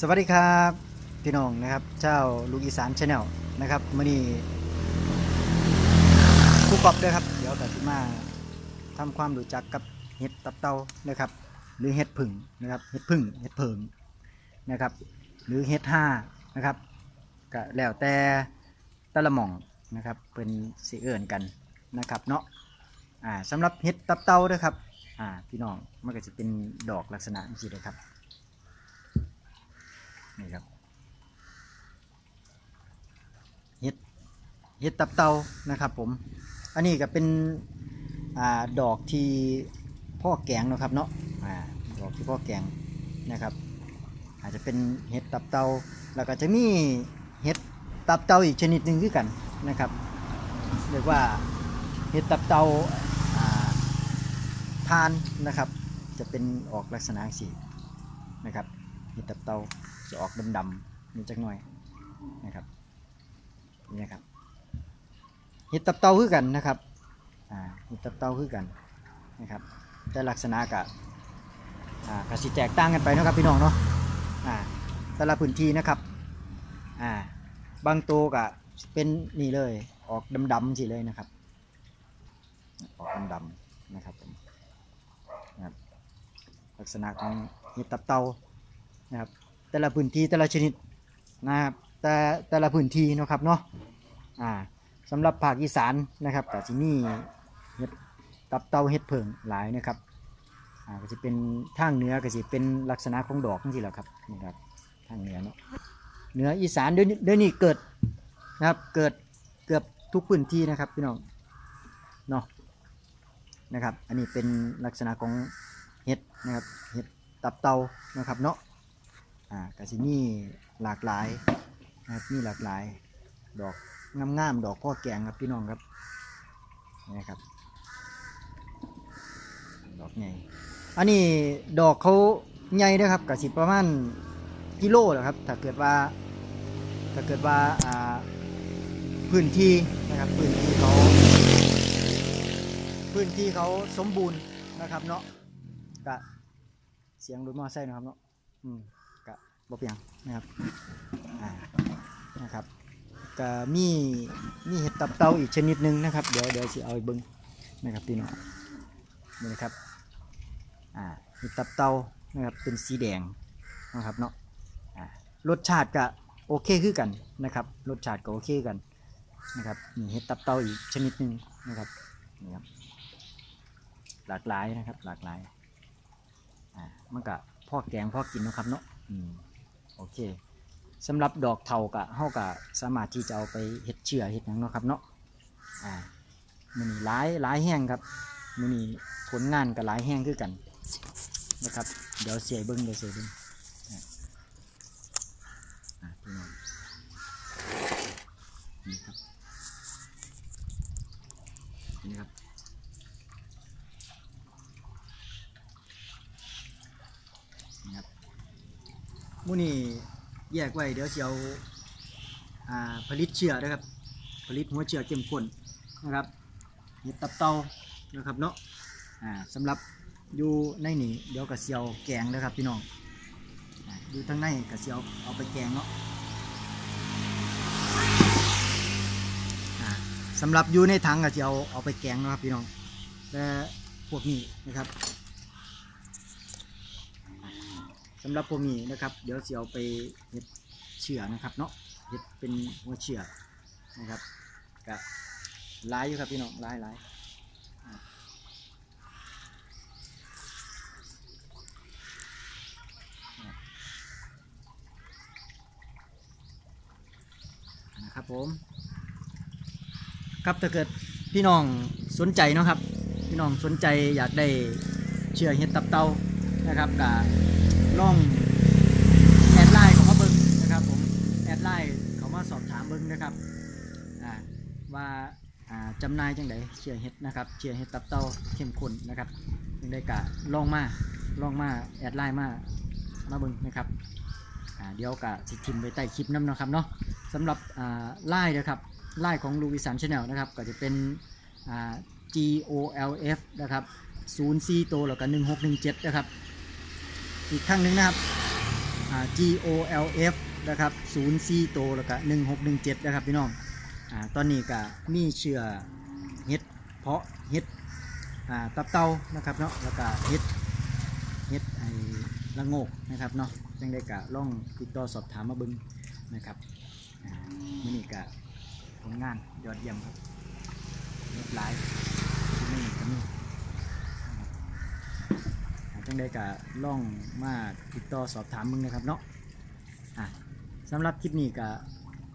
สวัสดีครับพี่น้องนะครับ เจ้าลูกอีสานชาแนลนะครับมื่อนี้ครู่กอบด้วยครับ เดี๋ยวแต่ที่มาทำความรู้จักกับเห็ดตับเต่านะครับ หรือเห็ดผึ่งนะครับเห็ดผึ่งเห็ดเพิงนะครับ หรือเห็ดห้านะครับก็แล้วแต่ต่ละหม่องนะครับเป็นสีเอื่นกันนะครับเนาะอ่าสำหรับเห็ดตับเต่าด้วยครับอ่าพี่น้องมันก็จะเป็นดอกลักษณะนี้เลยครับ นี่ครับเห็ดเห็ดตับเตานะครับ ผม อันนี้ก็เป็นอดอกที่พ่อแกงนะครับเนาะอดอกที่พ่อแกงนะครับ อาจจะเป็นเห็ดตับเตาแล้วก็จะมีเห็ดตับเตาอีกชนิดหนึ่งคือกันนะครับเรียกว่าเห็ดตับเตาอ่าทานนะครับ จะเป็นออกลักษณะสีนะครับ ห็ดตับเตาจะออกดำๆนี่จักหน่อยนะครับนี่นะครับเห็ดตับเตาคือกันนะครับอ่าเห็ดตับเตาคือกันนะครับแต่ลักษณะกะอ่ากสิแตกต่างกันไปนะครับพี่น้องเนาะอ่าแต่ละพื้นที่นะครับอ่าบางตัวกะเป็นนี่เลยออกดำๆสิเลยนะครับ ออกดำๆนะครับนะครับลักษณะของเห็ดตับเตา นะครับแต่ละพื้นที่แต่ละชนิดนะครับแต่แต่ละพื้นที่เนาะครับเนาะอ่าสำหรับภาคอีสานนะครับก็จะมีเห็ดตับเตาเห็ดเผิงหลายนะครับอ่าก็จะเป็นทางเหนือก็จะเป็นลักษณะของดอกนี่แหละครับนี่ครับทางเหนือเนาะเหนืออีสานเดี๋ยนี้เดี๋ยวนี้เกิดนะครับเกิดเกือบทุกพื้นที่นะครับพี่น้องเนาะนะครับ อันนี้เป็นลักษณะของเห็ดนะครับเห็ดตับเตานะครับเนาะ อ่ากสิมีหลากหลายนะครับมีหลากหลาย ดอกงามๆดอกพ่อแกงครับพี่น้องครับนี่ครับ ดอกใหญ่อันนี้ดอกเขาใหญ่ด้วยครับกะสิประมาณกิโลแหละครับ ถ้าเกิดว่า ถ้าเกิดว่าอ่าพื้นที่นะครับพื้นที่เขาพื้นที่เขาสมบูรณ์นะครับเนาะกะเสียงรถมอเตอร์ไซค์นะครับเนาะอืม บเปียงนะครับอ่านะครับก็มีมีเห็ดตับเตาอีกชนิดหนึ่งนะครับ เดี๋ยวเดี๋ยวสิเอาไปเบิ้งนะครับพี่น้องนี่นะครับอ่าเห็ดตับเตานะครับเป็นสีแดงนะครับเนาะอ่ารสชาติก็โอเคคือกันนะครับ รสชาติก็โอเคกันนะครับนี่เห็ดตับเตาอีกชนิดหนึ่งนะครับนี่ครับหลากหลายนะครับหลากหลายอ่ามันก็พ่อแกงพ่อกินนะครับเนาะอืม โอเคสำหรับดอกเทากะเฮากะสามารถที่จะเอาไปเฮ็ดเชื่อเฮ็ดหยังเนาะครับเนาะอ่ามือนี้หลายหลายแห้งครับมือนี้ผลงานก็หลายแห้งคือกันนะครับ เดี๋ยวเสียเบิ้งเดี๋ยวเสียเบิ้งอ่าอ่าพี่น้องนี่ครับนี่ครับนี่ครับ มูนี่แยกไว้เดี๋ยวเชียวผลิตเชื้อนะครับ ผลิตหัวเชื้อเข้มข้นนะครับเห็ดตับเตานะครับเนาะสำหรับอยู่ในนี่เดี๋ยวกระเซียวแกงนะครับพี่น้องอยู่ทั้งในกระเซียวเอาไปแกงเนาะสำหรับอยู่ในถังกระเซียวเอาไปแกงนะครับพี่น้องแต่พวกนี้นะครับ สำหรับพวกนี้นะครับ เดี๋ยวสิเอาไปเห็ดเชื่อนะครับเนาะเห็ดเป็นหัวเชื่อนะครับก็หลายอยู่ครับพี่น้องลายลายนะครับผม ครับถ้าเกิดพี่น้องสนใจนะครับ พี่น้องสนใจอยากได้เชื่อเห็ดตับเตานะครับก็ ลองแอดไลน์เขามาเบิ้งนะครับผมแอดไลน์เขามาสอบถามเบิ้งนะครับว่าจำนายจังไดเชียร์เฮ็ดนะครับเชียร์เฮ็ดตับเต้าเข้มข้นนะครับยังได้กะลองมาลองมาแอดไลน์มามาเบิ้งนะครับเดี๋ยวกะสิทิมไว้ใต้คลิปน้ำเนาะครับเนาะสำหรับไลน์นะครับไลน์ของลูวิสันชาแนลนะครับก็จะเป็น G O L F นะครับ0 4ตัวแล้วก็1617 นะครับ อีกครั้งหนึ่งนะครับ G O L F นะครับ0 4โตแล้วก็1617 นะครับพี่น้องอตอนนี้ก็มีเชื้อเห็ดเพาะเห็ดตับเต่านะครับเนาะแล้วก็เห็ดเห็ดไอ้ละโงกนะครับเนาะจังได้ก็ล่องติดต่อสอบถามมาบึงนะครับมื้อนี้ก็ผลงานยอดเยี่ยมครับเรียบร้อยที่นี่ก็มีอ่ จังได้กะล่องมาติดต่อสอบถามมึงนะครับเนาะอะสำหรับคลิปนี้ก็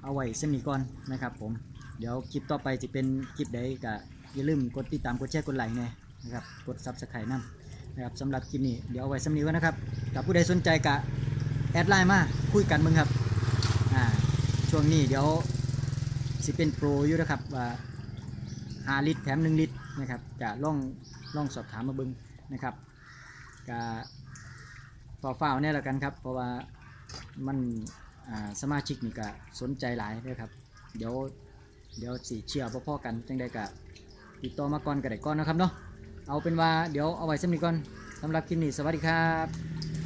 เอาไว้เส้นนี้ก่อนนะครับผมเดี๋ยวคลิปต่อไปจะเป็นคลิปใดก็อย่าลืมกดติดตามกดแชร์กดไลค์ไงนะครับกดซับสไครต์นั่นะครับสำหรับคลิปนี้เดี๋ยวเอาไว้สำนี้ก่อนนะครับถ้าผู้ใดสนใจกะแอดไลน์มาคุยกันมึงครับอ่าช่วงนี้เดี๋ยวสิเป็นโปรอยู่นะครับว่า5ลิตรแถม1ลิตรนะครับจะล่องล่องสอบถามมาบึงนะครับ ก็ฝ่าฝ้าๆเนี่ยละกันครับ เพราะว่ามันสมาชิกนี่ก็สนใจหลายด้วยครับ เดี๋ยวเดี๋ยวสีเชียร์พ่อๆกันจังได้ก็ติดต่อมาก่อนกับได้ก่อนนะครับเนาะเอาเป็นว่าเดี๋ยวเอาไว้สักนิดก่อนสำหรับคลิปนี้สวัสดีครับ